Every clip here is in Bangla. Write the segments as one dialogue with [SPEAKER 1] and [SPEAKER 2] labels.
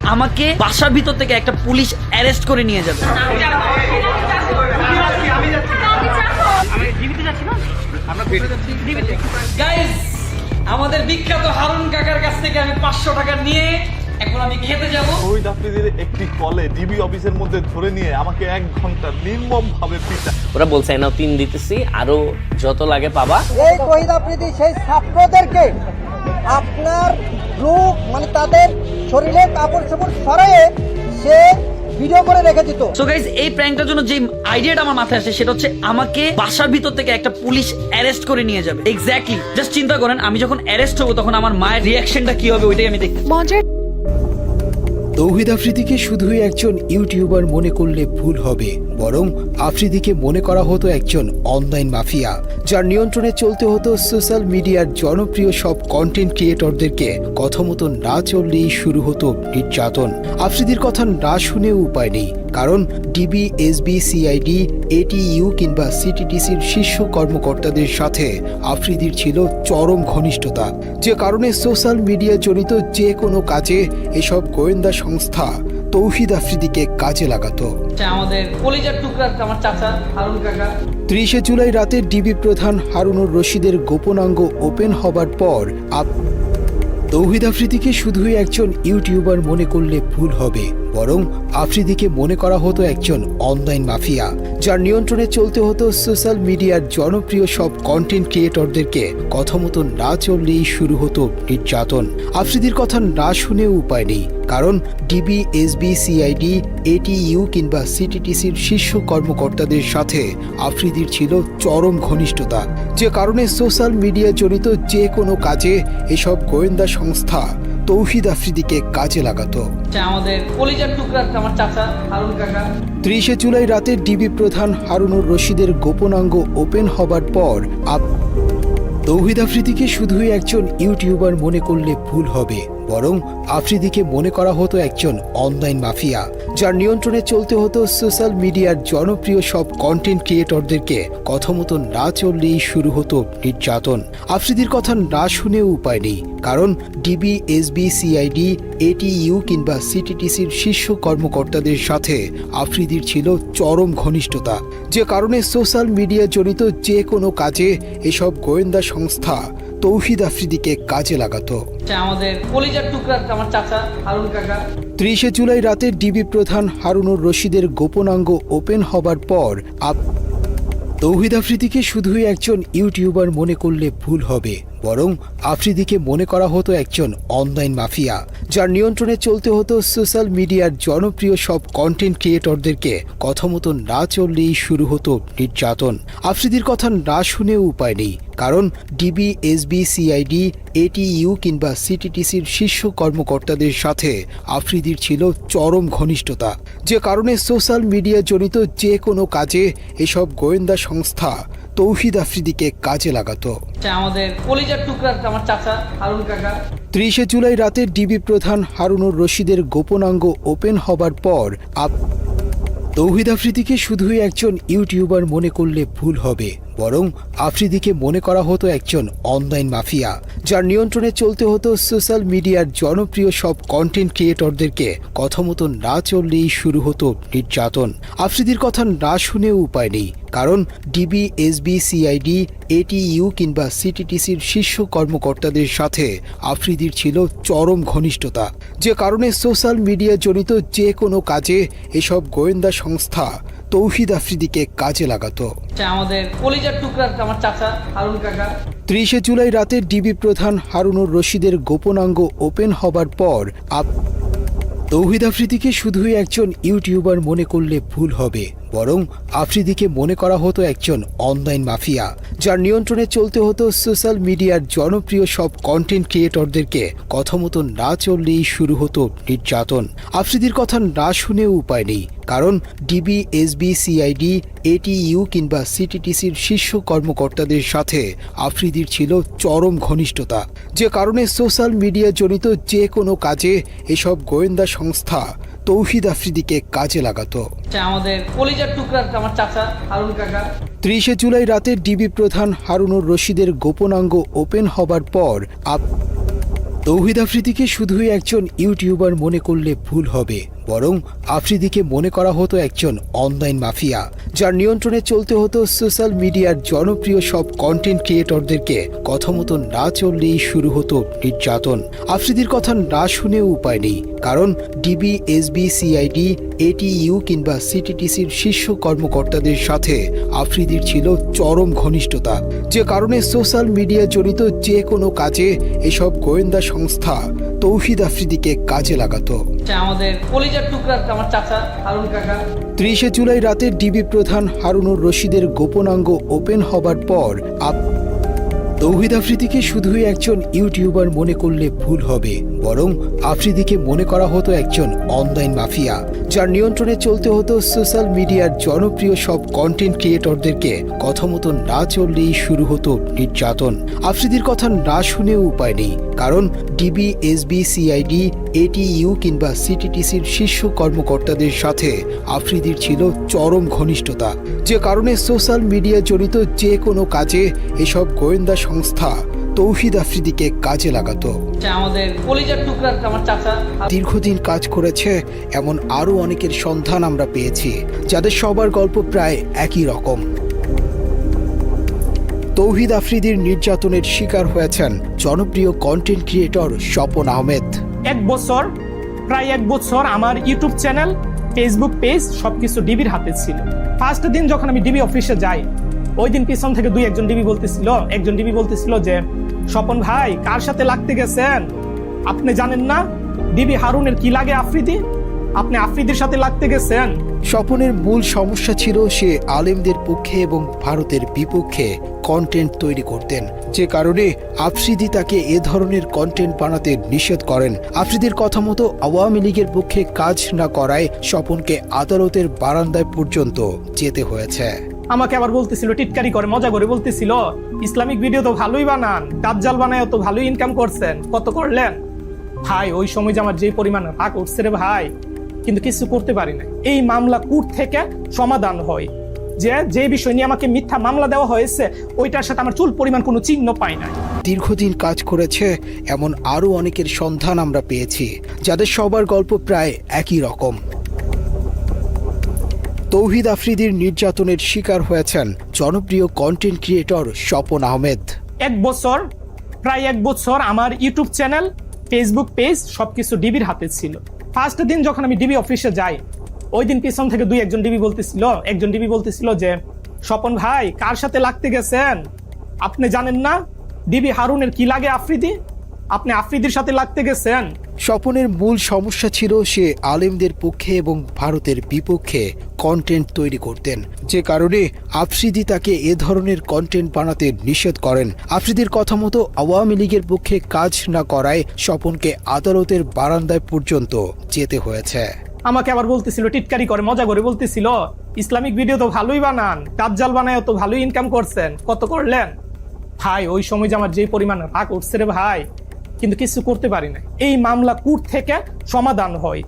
[SPEAKER 1] আমাকে বাসার ভিতর থেকে একটা পুলিশ অ্যারেস্ট করে নিয়ে যাবে। আমাদের বিখ্যাত হারুন কাকার কাছ থেকে আমি পাঁচশো টাকা নিয়ে এখন আমি খেতে যাব।
[SPEAKER 2] একটি কলে ডিবি অফিসের মধ্যে ধরে নিয়ে আমাকে এক ঘণ্টা নির্মম ভাবে পিটা।
[SPEAKER 3] ওরা বলছে এনাও তিন দিতেছি আরও যত লাগে পাবা।
[SPEAKER 4] এই শহীদ সেই ছাত্রদেরকে আপনার রূপ মানে তাদের শরীরে কাপড় চোপড় সরাইয়ে সে ভিডিও করে রেখে দিত
[SPEAKER 1] সো গাইস এই প্র্যাঙ্কটার জন্য যে আইডিয়াটা আমার মাথায় আসে সেটা হচ্ছে আমাকে বাসার ভিতর থেকে একটা পুলিশ অ্যারেস্ট করে নিয়ে যাবে। এক্স্যাক্টলি জাস্ট চিন্তা করেন আমি যখন অ্যারেস্ট হব তখন আমার মায়ের রিয়াকশনটা কি হবে ওইটাই আমি দেখতে
[SPEAKER 5] মজার
[SPEAKER 6] তৌহিদ আফ্রিদিকে শুধুই একজন ইউটিউবার মনে করলে ভুল হবে। বরং আফ্রিদিকে মনে করা হতো একজন অনলাইন মাফিয়া, যার নিয়ন্ত্রণে চলতে হতো সোশ্যাল মিডিয়ার জনপ্রিয় সব কন্টেন্ট ক্রিয়েটরদেরকে কথা মতো না চললেই শুরু হতো নির্যাতন। আফ্রিদির কথা না শুনেও উপায় নেই, কারণ ডিবি এসবি সিআইডি এটিইউ কিংবা সিটিটিসির শীর্ষ কর্মকর্তাদের সাথে আফ্রিদির ছিল চরম ঘনিষ্ঠতা। যে কারণে সোশ্যাল মিডিয়া জনিত যে কোনো কাজে এসব গোয়েন্দা সংস্থা তৌহিদ আফ্রিদিকে কাজে লাগাতো।
[SPEAKER 1] আমাদের কলিজার টুকরা আমার চাচা হারুন কাকা।
[SPEAKER 6] ত্রিশে জুলাই রাতে ডিবি প্রধান হারুনুর রশিদের গোপনাঙ্গ ওপেন হবার পর তৌহিদ আফ্রিদিকে শুধুই একজন ইউটিউবার মনে করলে ভুল হবে। বরং আফ্রিদিকে মনে করা হতো একজন অনলাইন মাফিয়া যার নিয়ন্ত্রণে চলতে হতো সোশ্যাল মিডিয়ার জনপ্রিয় সব কন্টেন্ট ক্রিয়েটরদেরকে কথা মতো না চললেই শুরু হতো নির্যাতন। আফ্রিদির কথা না শুনেও উপায় নেই, কারণ ডিবি এসবি সিআইডি এটিইউ কিংবা সিটিটিসির শীর্ষ কর্মকর্তাদের সাথে আফ্রিদির ছিল চরম ঘনিষ্ঠতা। যে কারণে সোশ্যাল মিডিয়া জড়িত যে কোনো কাজে এসব গোয়েন্দা সংস্থা তৌহিদ আফ্রিদিকে কাজে লাগাতো।
[SPEAKER 1] আচ্ছা, আমাদের কলিজার টুকরা আমার চাচা হারুন কাকা।
[SPEAKER 6] ত্রিশে জুলাই রাতে ডিবি প্রধান হারুনুর রশিদের গোপনাঙ্গ ওপেন হবার পর আপ- তৌহিদ আফ্রিদিকে শুধুই একজন ইউটিউবার মনে করলে ভুল হবে। বরং আফ্রিদিকে মনে করা হতো একজন অনলাইন মাফিয়া, যার নিয়ন্ত্রণে চলতে হতো সোশ্যাল মিডিয়ার জনপ্রিয় সব কন্টেন্ট ক্রিয়েটরদেরকে কথা মতো না চললেই শুরু হতো নির্যাতন। আফ্রিদির কথা না শুনেও উপায় নেই, কারণ ডিবি এসবি সিআইডি এটিইউ কিংবা সিটিটিসির শীর্ষ কর্মকর্তাদের সাথে আফ্রিদির ছিল চরম ঘনিষ্ঠতা। যে কারণে সোশ্যাল মিডিয়া জনিত যে কোনো কাজে এসব গোয়েন্দা সংস্থা তৌহিদ আফ্রিদিকে কাজে লাগাতো।
[SPEAKER 1] আমাদের কলিজার টুকরা আমার চাচা হারুন কাকা।
[SPEAKER 6] ত্রিশে জুলাই রাতে ডিবি প্রধান হারুনুর রশিদের গোপনাঙ্গ ওপেন হবার পর তৌহিদ আফ্রিদিকে শুধুই একজন ইউটিউবার মনে করলে ভুল হবে। বরং আফ্রিদিকে মনে করা হতো একজন অনলাইন মাফিয়া, যার নিয়ন্ত্রণে চলতে হতো সোশ্যাল মিডিয়ার জনপ্রিয় সব কন্টেন্ট ক্রিয়েটরদেরকে কথা মতো না চললেই শুরু হতো নির্যাতন। আফ্রিদির কথা না শুনেও উপায় নেই, কারণ ডিবি এসবি সিআইডি এটিইউ কিংবা সিটিটিসির শীর্ষ কর্মকর্তাদের সাথে আফ্রিদির ছিল চরম ঘনিষ্ঠতা। যে কারণে সোশ্যাল মিডিয়া জনিত যে কোনো কাজে এসব গোয়েন্দা সংস্থা তৌহিদ আফ্রিদিকে কাজে লাগাতো।
[SPEAKER 1] আচ্ছা, আমাদের কলিজার টুকরা আমার চাচা হারুন কাকা।
[SPEAKER 6] ত্রিশে জুলাই রাতে ডিবি প্রধান হারুনুর রশিদের গোপনাঙ্গ ওপেন হবার পর আপ- তৌহিদ আফ্রিদিকে শুধুই একজন ইউটিউবার মনে করলে ভুল হবে। বরং আফ্রিদিকে মনে করা হতো একজন অনলাইন মাফিয়া যার নিয়ন্ত্রণে চলতে হতো সোশ্যাল মিডিয়ার জনপ্রিয় সব কন্টেন্ট ক্রিয়েটরদেরকে কথা মতো না চললেই শুরু হতো নির্যাতন। আফ্রিদির কথা না শুনেও উপায় নেই, কারণ ডিবি এসবি সিআইডি এটিইউ কিংবা সিটিটিসির শীর্ষ কর্মকর্তাদের সাথে আফ্রিদির ছিল চরম ঘনিষ্ঠতা। যে কারণে সোশ্যাল মিডিয়া জনিত যে কোনো কাজে এসব গোয়েন্দা সংস্থা তৌহিদ আফ্রিদিকে কাজে লাগাতো।
[SPEAKER 1] আমাদের কলিজার টুকরা আমার চাচা হারুন কাকা।
[SPEAKER 6] ত্রিশে জুলাই রাতে ডিবি প্রধান হারুনুর রশিদের গোপনাঙ্গ ওপেন হবার পর তৌহিদ আফ্রিদিকে শুধুই একজন ইউটিউবার মনে করলে ভুল হবে বরং আফ্রিদিকে মনে করা হতো একজন অনলাইন মাফিয়া। যার নিয়ন্ত্রণে চলতে হতো সোশ্যাল মিডিয়ার জনপ্রিয় সব কন্টেন্ট ক্রিয়েটরদেরকে কথা মতো না চললেই শুরু হতো নির্যাতন। আফ্রিদির কথা না শুনেও উপায় নেই। কারণ ডিবি এসবি সিআইডি এটিইউ কিংবা সিটিটিসির শীর্ষ কর্মকর্তাদের সাথে আফ্রিদির ছিল চরম ঘনিষ্ঠতা। যে কারণে সোশ্যাল মিডিয়া জনিত যে কোনো কাজে এসব গোয়েন্দা সংস্থা তৌহিদ আফ্রিদিকে কাজে লাগাতো।
[SPEAKER 1] আচ্ছা, আমাদের কলিজার আমার চাচা হারুন কাকা।
[SPEAKER 6] ত্রিশে জুলাই রাতে ডিবি প্রধান হারুনুর রশিদের গোপনাঙ্গ ওপেন হবার পর আপ- তৌহিদ আফ্রিদিকে শুধুই একজন ইউটিউবার মনে করলে ভুল হবে। বরং আফ্রিদিকে মনে করা হতো একজন অনলাইন মাফিয়া যার নিয়ন্ত্রণে চলতে হতো সোশ্যাল মিডিয়ার জনপ্রিয় সব কন্টেন্ট ক্রিয়েটরদেরকে কথা মতো না চললেই শুরু হতো নির্যাতন। আফ্রিদির কথা না শুনেও উপায় নেই, কারণ ডিবি এসবি সিআইডি এটিইউ কিংবা সিটিটিসির শীর্ষ কর্মকর্তাদের সাথে আফ্রিদির ছিল চরম ঘনিষ্ঠতা। যে কারণে সোশ্যাল মিডিয়া জড়িত যে কোনো কাজে এসব গোয়েন্দা সংস্থা তৌহিদ আফ্রিদিকে কাজে লাগাতো।
[SPEAKER 1] আমাদের কলিজার টুকরা আমার চাচা হারুন কাকা।
[SPEAKER 6] ত্রিশে জুলাই রাতে ডিবি প্রধান হারুনুর রশিদের গোপনাঙ্গ ওপেন হবার পর তৌহিদ আফ্রিদিকে শুধুই একজন ইউটিউবার মনে করলে ভুল হবে। বরং আফ্রিদিকে মনে করা হতো একজন অনলাইন মাফিয়া যার নিয়ন্ত্রণে চলতে হতো সোশ্যাল মিডিয়ার জনপ্রিয় সব কন্টেন্ট ক্রিয়েটরদেরকে কথা মতো না চললেই শুরু হতো নির্যাতন। আফ্রিদির কথা না শুনেও উপায় নেই, কারণ ডিবি এসবি সিআইডি এটিইউ কিংবা সিটিটিসির শীর্ষ কর্মকর্তাদের সাথে আফ্রিদির ছিল চরম ঘনিষ্ঠতা। যে কারণে সোশ্যাল মিডিয়া জড়িত যে কোনো কাজে এসব গোয়েন্দা সংস্থা তৌহিদ আফ্রিদিকে কাজে লাগাতো।
[SPEAKER 1] আমাদের কলিজার টুকরা আমার চাচা।
[SPEAKER 6] দীর্ঘদিন কাজ করেছে এমন আরও অনেকের সন্ধান আমরা পেয়েছি যাদের সবার গল্প প্রায় একই রকম। তৌহিদ আফ্রিদির নির্যাতনের শিকার হয়েছেন জনপ্রিয় কন্টেন্ট ক্রিয়েটর স্বপন আহমেদ।
[SPEAKER 5] এক বছর প্রায় এক বছর আমার ইউটিউব চ্যানেল ফেসবুক পেজ সবকিছু ডিবির হাতে ছিল। ফার্স্ট দিন যখন আমি ডিবি অফিসে যাই ওই দিন পিছন থেকে দুই একজন ডিবি বলতেছিল একজন ডিবি বলতেছিল যে স্বপন ভাই, কার সাথে লাগতে গেছেন? আপনি জানেন না? ডিবি হারুনের কি লাগে আফ্রিদি? আপনি আফ্রিদির সাথে লাগতে গেছেন?
[SPEAKER 6] স্বপনের মূল সমস্যা ছিল সে আলেমদের পক্ষে এবং ভারতের বিপক্ষে কন্টেন্ট তৈরি করতেন। যে কারণে আফ্রিদি তাকে এ ধরনের কন্টেন্ট বানাতে নিষেধ করেন। আফ্রিদির কথা মতো আওয়ামী লীগের পক্ষে কাজ না করায় স্বপনকে আদালতের বারান্দায় পর্যন্ত যেতে হয়েছে।
[SPEAKER 5] আমাকে আবার বলতেছিল, টিটকারি করে, মজা করে বলতেছিল, ইসলামিক ভিডিও তো ভালোই বানান, দাজ্জাল বানায় তো ভালোই ইনকাম করছেন, কত করলেন? ভাই, ওই সময় যে আমার যে পরিমাণ রাগ উঠছে রে ভাই, কিন্তু কিছু করতে পারি না এই মামলা কোর্ট থেকে সমাধান হয়। যে যে বিষয় নিয়ে আমাকে মিথ্যা মামলা দেওয়া হয়েছে, ওইটার সাথে আমার চুল পরিমাণ কোনো চিহ্ন পাই নাই।
[SPEAKER 6] দীর্ঘদিন কাজ করেছে, এমন আরও অনেকের সন্ধান আমরা পেয়েছি, যাদের সবার গল্প প্রায় একই রকম। তৌহিদ আফ্রিদির নির্যাতনের শিকার হয়েছেন জনপ্রিয় কন্টেন্ট ক্রিয়েটর স্বপন আহমেদ।
[SPEAKER 5] এক বছর, প্রায় এক বছর আমার ইউটিউব চ্যানেল ফেসবুক পেজ সবকিছু ডিবির হাতে ছিল। ফার্স্ট দিন যখন আমি ডিবি অফিসে যাই, ওই দিন পিছন থেকে দুই একজন ডিবি বলতেছিল, একজন ডিবি বলতেছিল যে, স্বপন ভাই, কার সাথে লাগতে গেছেন? আপনি জানেন না ডিবি হারুনের কি লাগে আফ্রিদি? আপনি আফ্রিদির সাথে লাগতে গেছেন?
[SPEAKER 6] স্বপনের মূল সমস্যা ছিল সে আলেমদের পক্ষে এবং ভারতের বিপক্ষে কন্টেন্ট তৈরি করতেন। যে কারণে আফ্রিদি তাকে এ ধরনের কন্টেন্ট বানাতে নিষেধ করেন। আফ্রিদির কথা মতো আওয়ামী লীগের পক্ষে কাজ না করায় স্বপনকে আদালতের বারান্দায় পর্যন্ত যেতে হয়েছে।
[SPEAKER 5] আমাকে আবার বলতেছিল, টিটকারি করে, মজা করে বলতেছিল, ইসলামিক ভিডিও তো ভালোই বানান দাজ্জাল বানায় তো ভালোই ইনকাম করছেন, কত করলেন? ভাই, ওই সময় যে আমার যে পরিমাণ রাগ উঠছে রে ভাই কিন্তু কিছু করতে পারি না এই মামলা কোর্ট থেকে সমাধান হয়।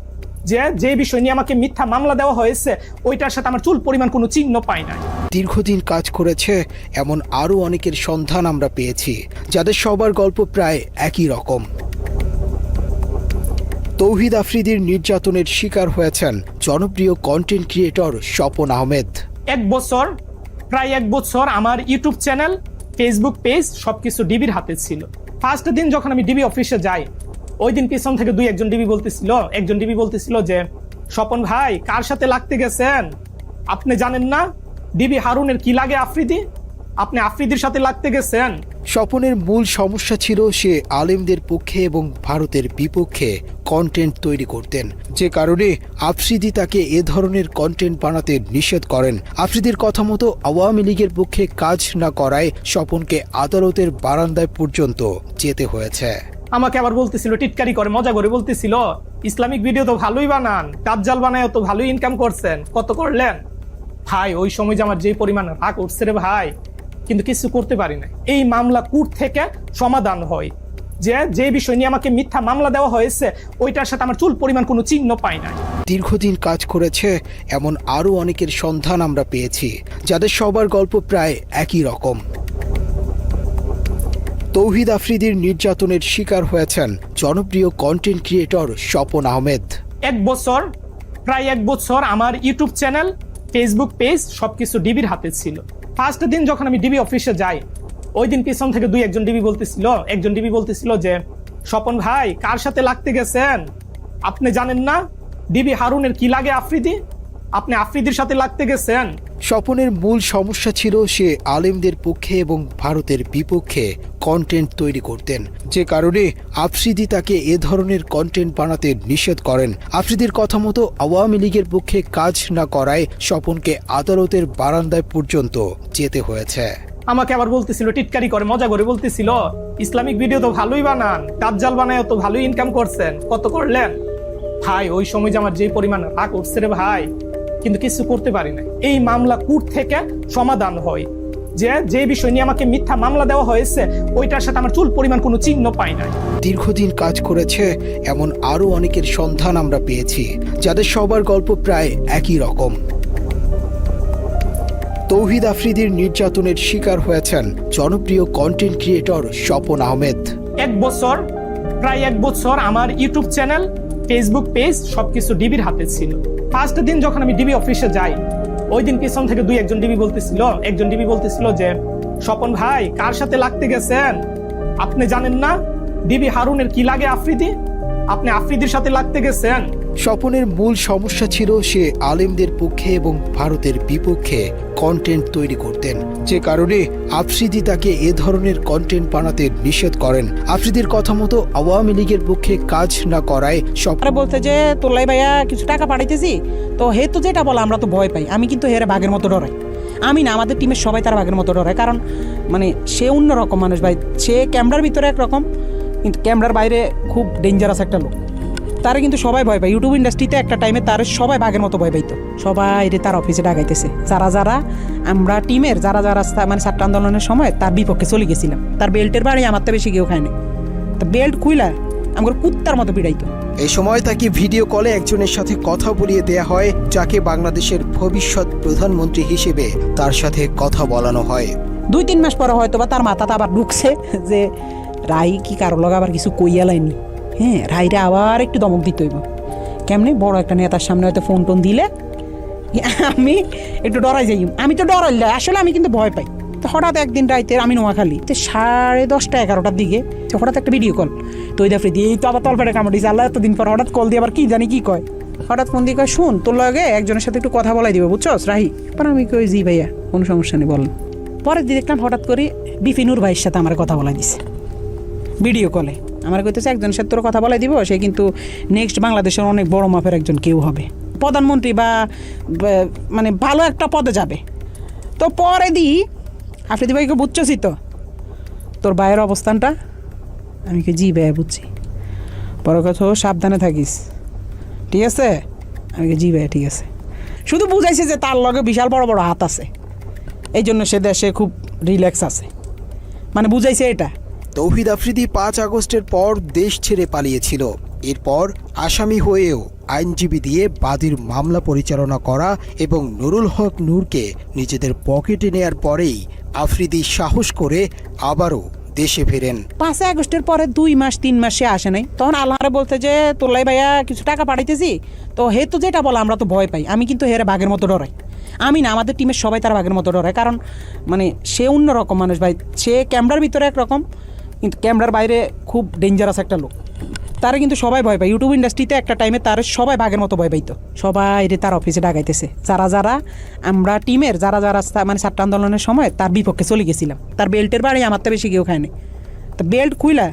[SPEAKER 5] যে যে বিষয় নিয়ে আমাকে মিথ্যা মামলা দেওয়া হয়েছে ওইটার সাথে আমার চুল পরিমাণ কোনো চিহ্ন পাই নাই।
[SPEAKER 6] দীর্ঘদিন কাজ করেছে এমন আরও অনেকের সন্ধান আমরা পেয়েছি যাদের সবার গল্প প্রায় একই রকম। তৌহিদ আফ্রিদির নির্যাতনের শিকার হয়েছেন জনপ্রিয় কন্টেন্ট ক্রিয়েটর স্বপন আহমেদ।
[SPEAKER 5] এক বছর প্রায় এক বছর আমার ইউটিউব চ্যানেল ফেসবুক পেজ সবকিছু ডিবির হাতে ছিল। ফার্স্ট দিন যখন আমি ডিবি অফিসে যাই, ওই দিন পিছন থেকে দুই একজন ডিবি বলতেছিল, একজন ডিবি বলতেছিল যে, স্বপন ভাই, কার সাথে লাগতে গেছেন? আপনি জানেন না? ডিবি হারুনের কি লাগে আফ্রিদি? আপনি আফ্রিদির সাথে লাগতে গেছেন?
[SPEAKER 6] স্বপনের মূল সমস্যা ছিল সে আলেমদের পক্ষে এবং ভারতের বিপক্ষে কন্টেন্ট তৈরি করতেন। যে কারণে আফ্রিদি তাকে এ ধরনের কন্টেন্ট বানাতে নিষেধ করেন। আফ্রিদির কথা মতো আওয়ামী লীগের পক্ষে কাজ না করায় স্বপনকে আদালতের বারান্দায় পর্যন্ত যেতে হয়েছে।
[SPEAKER 5] আমাকে আবার বলতেছিল টিটকারি করে মজা করে বলতেছিল ইসলামিক ভিডিও তো ভালোই বানান দাজ্জাল বানায় তো ভালোই ইনকাম করছেন কত করলেন? ভাই ওই সময় যে আমার যে পরিমাণ রাগ উঠছে রে ভাই কিন্তু কিছু করতে পারি না এই মামলা কোর্ট থেকে সমাধান হয়। যে যে বিষয় নিয়ে আমাকে মিথ্যা মামলা দেওয়া হয়েছে ওইটার সাথে আমার চুল পরিমাণ কোনো চিহ্ন পাই নাই।
[SPEAKER 6] দীর্ঘদিন কাজ করেছে এমন আরও অনেকের সন্ধান আমরা পেয়েছি যাদের সবার গল্প প্রায় একই রকম। তৌহিদ আফ্রিদির নির্যাতনের শিকার হয়েছেন জনপ্রিয় কন্টেন্ট ক্রিয়েটর স্বপন আহমেদ।
[SPEAKER 5] এক বছর প্রায় এক বছর আমার ইউটিউব চ্যানেল ফেসবুক পেজ সবকিছু ডিবির হাতে ছিল। ফার্স্ট দিন যখন আমি ডিবি অফিসে যাই, ওই দিন পিছন থেকে দুই একজন ডিবি বলতেছিল, একজন ডিবি বলতেছিল যে, স্বপন ভাই, কার সাথে লাগতে গেছেন? আপনি জানেন না? ডিবি হারুনের কি লাগে আফ্রিদি? আপনি আফ্রিদির সাথে লাগতে গেছেন?
[SPEAKER 6] স্বপনের মূল সমস্যা ছিল সে আলেমদের পক্ষে এবং ভারতের বিপক্ষে কন্টেন্ট তৈরি করতেন। যে কারণে আফ্রিদি তাকে এ ধরনের কন্টেন্ট বানাতে নিষেধ করেন। আফ্রিদির কথা মতো আওয়ামী লীগের পক্ষে কাজ না করায় স্বপনকে আদালতের বারান্দায় পর্যন্ত যেতে হয়েছে।
[SPEAKER 5] আমাকে আবার বলতেছিল টিটকারি করে মজা করে বলতেছিল ইসলামিক ভিডিও তো ভালোই বানান কাজ্জাল বানায় তো ভালোই ইনকাম করছেন কত করলেন? ভাই ওই সময় যে আমার যে পরিমাণ রাগ উঠছে রে ভাই কিন্তু কিছু করতে পারি না এই মামলা কোর্ট থেকে সমাধান হয় যে যে বিষয় নিয়ে আমাকে মিথ্যা মামলা দেওয়া হয়েছে ওইটার সাথে আমার চুল পরিমাণ কোনো চিহ্ন পাই নাই।
[SPEAKER 6] দীর্ঘদিন কাজ করেছে এমন আরও অনেকের সন্ধান আমরা পেয়েছি যাদের সবার গল্প প্রায় একই রকম। তৌহিদ আফ্রিদির নির্যাতনের শিকার হয়েছেন জনপ্রিয় কন্টেন্ট ক্রিয়েটর স্বপন আহমেদ।
[SPEAKER 5] এক বছর প্রায় এক বছর আমার ইউটিউব চ্যানেল ফেসবুক পেজ সবকিছু ডিবির হাতে ছিল। ফার্স্ট দিন যখন আমি ডিবি অফিসে যাই, ওই দিন পিছন থেকে দুই একজন ডিবি বলতেছিল, একজন ডিবি বলতেছিল যে, স্বপন ভাই, কার সাথে লাগতে গেছেন? আপনি জানেন না ডিবি হারুনের কি লাগে আফ্রিদি? আপনি আফ্রিদির সাথে লাগতে গেছেন?
[SPEAKER 6] স্বপনের মূল সমস্যা ছিল সে আলেমদের পক্ষে এবং ভারতের বিপক্ষে কন্টেন্ট তৈরি করতেন। যে কারণে আফ্রিদি তাকে এ ধরনের কন্টেন্ট বানাতে নিষেধ করেন। আফ্রিদির কথা মতো আওয়ামী লীগের পক্ষে কাজ না করায় স্বপন
[SPEAKER 7] বলতে যে তোলাই ভাইয়া কিছু টাকা পাঠাইতেছি। তো হে তো যেটা বলে, আমরা তো ভয় পাই। আমি কিন্তু হেরে বাঘের মতো ডরাই। আমি না, আমাদের টিমের সবাই তার বাঘের মতো ডরায়। কারণ মানে সে অন্যরকম মানুষ ভাই। সে ক্যামেরার ভিতরে একরকম, কিন্তু ক্যামেরার বাইরে খুব ডেঞ্জারাস একটা লোক। তারা কিন্তু সবাই ভয় পায়। ইউটিউব ইন্ডাস্ট্রিতে একটা টাইমে তার সবাই বাঘের মতো ভয় পাইতো। সবাই রে তার অফিসে ডাকাইতেছে। যারা যারা আমরা টিমের যারা যারা মানে ছাত্র আন্দোলনের সময় তার বিপক্ষে চলে গেছিলাম। তার বেল্টের বাড়ি আমার তো বেশি কেউ খায়নি তো বেল্ট খুইলা আমার কুত্তার মতো পিড়াইতো।
[SPEAKER 6] এই সময় তাকে ভিডিও কলে একজনের সাথে কথা বলিয়ে দেয়া হয় যাকে বাংলাদেশের ভবিষ্যৎ প্রধানমন্ত্রী হিসেবে তার সাথে কথা বলানো হয়।
[SPEAKER 7] দুই তিন মাস পরে হয়তো বা তার মাথাতে আবার ঢুকছে যে রাই কি কারও লগে আবার কিছু কইয়া লাইনি হ্যাঁ রাইরে আবার একটু দমক দিতে হইব। কেমনি? বড় একটা নেতার সামনে হয়তো ফোন টোন দিলে আমি একটু ডরাই যাই। আমি তো ডরাইলে, আসলে আমি কিন্তু ভয় পাই। তো হঠাৎ একদিন রাইতে আমি নোয়াখালী, তো সাড়ে দশটা, এগারোটার দিকে, তো হঠাৎ একটা ভিডিও কল তো ওই দেখে দিয়ে, এই তো আবার তলপেটে কামড় দিয়েছে আল্লাহ এতদিন পর হঠাৎ কল দিয়ে আবার কি জানি কি কয়। হঠাৎ ফোন দিয়ে কয়, শুন, তোর লগে একজনের সাথে একটু কথা বলাই দিবে, বুঝছস, রাহি? পর আমি কই, জি ভাইয়া, কোনো সমস্যা নেই বলেন পরের দিন দেখলাম হঠাৎ করে বিপিনুর ভাইয়ের সাথে আমার কথা বলাই দিছে ভিডিও কলে আমার কইতেছে একজনের সাথে তোর কথা বলাই দিব, সে কিন্তু নেক্সট বাংলাদেশের অনেক বড় মাপের একজন কেউ হবে। প্রধানমন্ত্রী বা মানে ভালো একটা পদে যাবে। তো পরে দি, আফ্রিদি ভাইকে বুঝছি তো, তোর ভাইয়ের অবস্থানটা? আমি কি জি ভাইয়া, বুঝছি। পরে কথা সাবধানে থাকিস। ঠিক আছে? আমি কি জি ভাইয়া, ঠিক আছে। শুধু বুঝাইছে যে তার লগে বিশাল বড় বড় হাত আছে। এই জন্য সে দেশে খুব রিল্যাক্স আছে। মানে বুঝাইছে এটা।
[SPEAKER 6] তৌহিদ আফ্রিদি পাঁচ আগস্টের পর দেশ ছেড়ে পালিয়েছিল। এরপর আসামি হয়েও আইনজীবী দিয়ে বাদীর মামলা পরিচালনা করা এবং নুরুল হক নূরকে নিজেদের পকেটে নেয়ার পরেই আফ্রিদি সাহস করে আবারও দেশে ফেরেন।
[SPEAKER 7] পাঁচই আগস্টের পরে দুই মাস, তিন মাস আসে নাই। তখন আল্লাহরে বলতে যে তোলাই ভাইয়া, কিছু টাকা পাঠাইতেছি? তো হে তো যেটা বলে, আমরা তো ভয় পাই। আমি কিন্তু হেরে বাঘের মতো ডরাই। আমি না, আমাদের টিমের সবাই তার বাঘের মতো ডরায়। কারণ মানে সে অন্যরকম মানুষ ভাই। সে ক্যামেরার ভিতরে একরকম। কিন্তু ক্যামেরার বাইরে খুব ডেঞ্জারাস একটা লোক। তারা কিন্তু সবাই ভয় পায়। ইউটিউব ইন্ডাস্ট্রিতে একটা টাইমে তার সবাই বাঘের মতো ভয় পাইতো। সবাই রে তার অফিসে ডাকাইতেছে। যারা যারা আমরা টিমের যারা যারা মানে ছাত্র আন্দোলনের সময় তার বিপক্ষে চলে গেছিলাম। তার বেল্টের বাড়ি আমার তো বেশি কেউ খায়নি তো বেল্ট খুইলা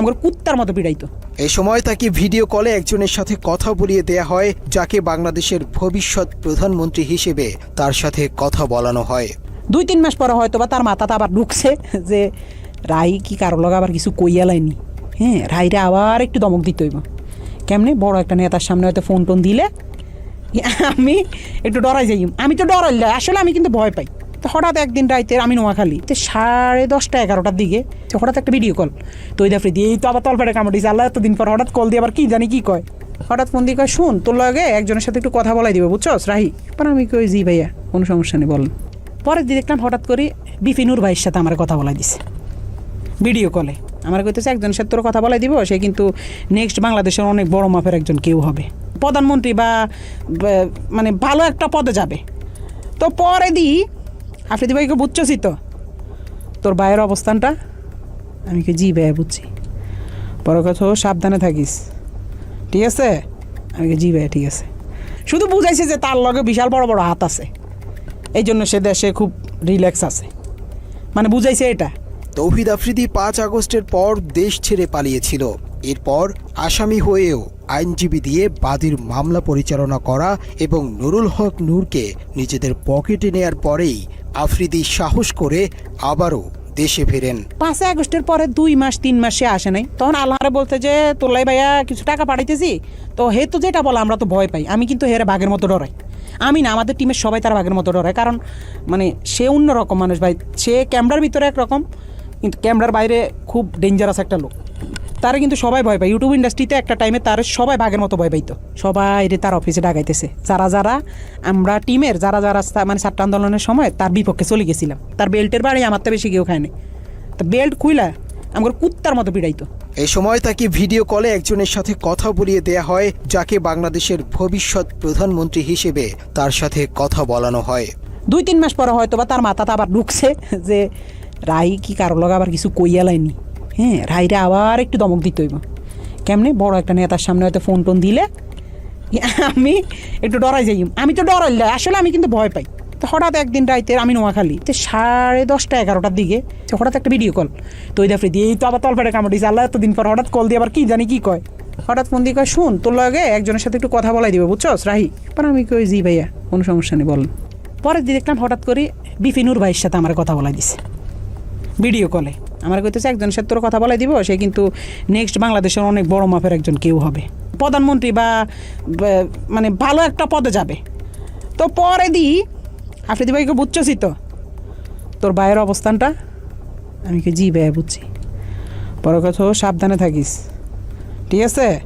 [SPEAKER 7] আমার কুত্তার মতো পিড়াইতো।
[SPEAKER 6] এই সময় তাকে ভিডিও কলে একজনের সাথে কথা বলিয়ে দেয়া হয় যাকে বাংলাদেশের ভবিষ্যৎ প্রধানমন্ত্রী হিসেবে তার সাথে কথা বলানো হয়।
[SPEAKER 7] দুই তিন মাস পরে হয়তো বা তার মাথাতে আবার ঢুকছে যে রাই কি কারও লগে আবার কিছু কইয়া লাইনি হ্যাঁ রাইরে আবার একটু দমক দিতে হইব। কেমনি? বড় একটা নেতার সামনে হয়তো ফোন টোন দিলে আমি একটু ডরাই যাই। আমি তো ডরাইলে আসলে আমি কিন্তু ভয় পাই। তো হঠাৎ একদিন রাইতে আমি নোয়াখালী, তো সাড়ে দশটা এগারোটার দিকে তো হঠাৎ একটা ভিডিও কল তো ওই দেখে দিয়ে এই তো আবার তলপেটে কামড় দিয়েছে আল্লাহ, এতদিন পর হঠাৎ কল দিয়ে আবার কি জানি কি কয়? হঠাৎ ফোন দিয়ে কয়, শুন, তোর লগে একজনের সাথে একটু কথা বলাই দিবে, বুঝছস? রাহি? পর আমি কই, জি ভাইয়া, কোনো সমস্যা নেই বলেন পরের দিন দেখলাম হঠাৎ করে বিপিনুর ভাইয়ের সাথে আমার কথা বলাই দিছে। ভিডিও কলে আমার কইতেছে, একজন সে তোর কথা বলাই দিব, সে কিন্তু নেক্সট বাংলাদেশের অনেক বড় মাপের একজন কেউ হবে। প্রধানমন্ত্রী বা মানে ভালো একটা পদে যাবে। তো পরে দি, আফ্রিদি ভাইকে বুঝছি তো, তোর ভাইয়ের অবস্থানটা? আমি কি জি ভাইয়া, বুঝছি। বড় কথা সাবধানে থাকিস। ঠিক আছে? আমি কি জি ভাইয়া, ঠিক আছে। শুধু বুঝাইছে যে তার লগে বিশাল বড় বড় হাত আছে। এই জন্য সে দেশে খুব রিল্যাক্স আছে। মানে বুঝাইছে এটা।
[SPEAKER 6] তৌহিদ আফ্রিদি পাঁচ আগস্টের পর দেশ ছেড়ে পালিয়েছিল। এরপর আসামি হয়েও আইনজীবী দিয়ে বাদীর মামলা পরিচালনা করা এবং নুরুল হক নূরকে নিজেদের পকেটে নেয়ার পরেই আফ্রিদি সাহস করে আবারও দেশে ফেরেন।
[SPEAKER 7] পাঁচই আগস্টের পরে দুই মাস, তিন মাস আসে নাই। তখন আল্লাহরে বলতে যে তোলাই ভাইয়া, কিছু টাকা পাঠাইতেছি? তো হে তো যেটা বলে, আমরা তো ভয় পাই। আমি কিন্তু হেরে বাঘের মতো ডরাই। আমি না, আমাদের টিমের সবাই তার বাঘের মতো ডরায়। কারণ মানে সে অন্যরকম মানুষ ভাই। সে ক্যামেরার ভিতরে একরকম কিন্তু ক্যামেরার বাইরে খুব ডেঞ্জারাস একটা লোক। তারা কিন্তু সবাই ভয় পায়। ইউটিউব ইন্ডাস্ট্রিতে একটা টাইমে তার সবাই বাঘের মতো ভয় পাইতো। সবাই রে তার অফিসে ডাকাইতেছে। যারা যারা আমরা টিমের যারা যারা মানে ছাত্র আন্দোলনের সময় তার বিপক্ষে চলে গেছিলাম। তার বেল্টের বাড়ি আমার তো বেশি কেউ খায়নি তো বেল্ট খুইলা আমার কুত্তার মতো পিড়াইতো।
[SPEAKER 6] এই সময় তাকে ভিডিও কলে একজনের সাথে কথা বলিয়ে দেয়া হয় যাকে বাংলাদেশের ভবিষ্যৎ প্রধানমন্ত্রী হিসেবে তার সাথে কথা বলানো হয়।
[SPEAKER 7] দুই তিন মাস পরে হয়তো বা তার মাথাতে আবার ঢুকছে যে রাই কি কারও লগে আবার কিছু কইয়া লাইনি? হ্যাঁ রাইরে আবার একটু দমক দিতে হইব। কেমনে? বড় একটা নেতার সামনে হয়তো ফোন টোন দিলে আমি একটু ডরাই যাই। আমি তো ডরাই না, আসলে আমি কিন্তু ভয় পাই। তো হঠাৎ একদিন রাইতে আমি নোয়াখালী তো সাড়ে দশটা এগারোটার দিকে তো হঠাৎ একটা ভিডিও কল তো ওই দাফরি দিয়ে এই তো আবার তলপেটে কামড় দিয়েছে আল্লাহ এতদিন পর হঠাৎ কল দিয়ে আবার কি জানি কি কয়? হঠাৎ ফোন দিয়ে কয় শুন তোর লগে একজনের সাথে একটু কথা বলাই দিবে বুঝছস রাহি? পর আমি কই জি ভাইয়া কোনো সমস্যা নেই বলেন। পরের দিন দেখলাম হঠাৎ করে বিপিনুর ভাইয়ের সাথে আমার কথা বলাই দিছে। ভিডিও কলে আমার কইতেছে, একজন সে তোর কথা বলাই দিব, সে কিন্তু নেক্সট বাংলাদেশের অনেক বড় মাপের একজন কেউ হবে। প্রধানমন্ত্রী বা, বা- মানে ভালো একটা পদে যাবে। তো পরে দি, আফ্রিদি ভাইকে বুঝছি তো, তোর ভাইয়ের অবস্থানটা? আমি কি জি ভাইয়া, বুঝছি। পরে কথা সাবধানে থাকিস। ঠিক আছে?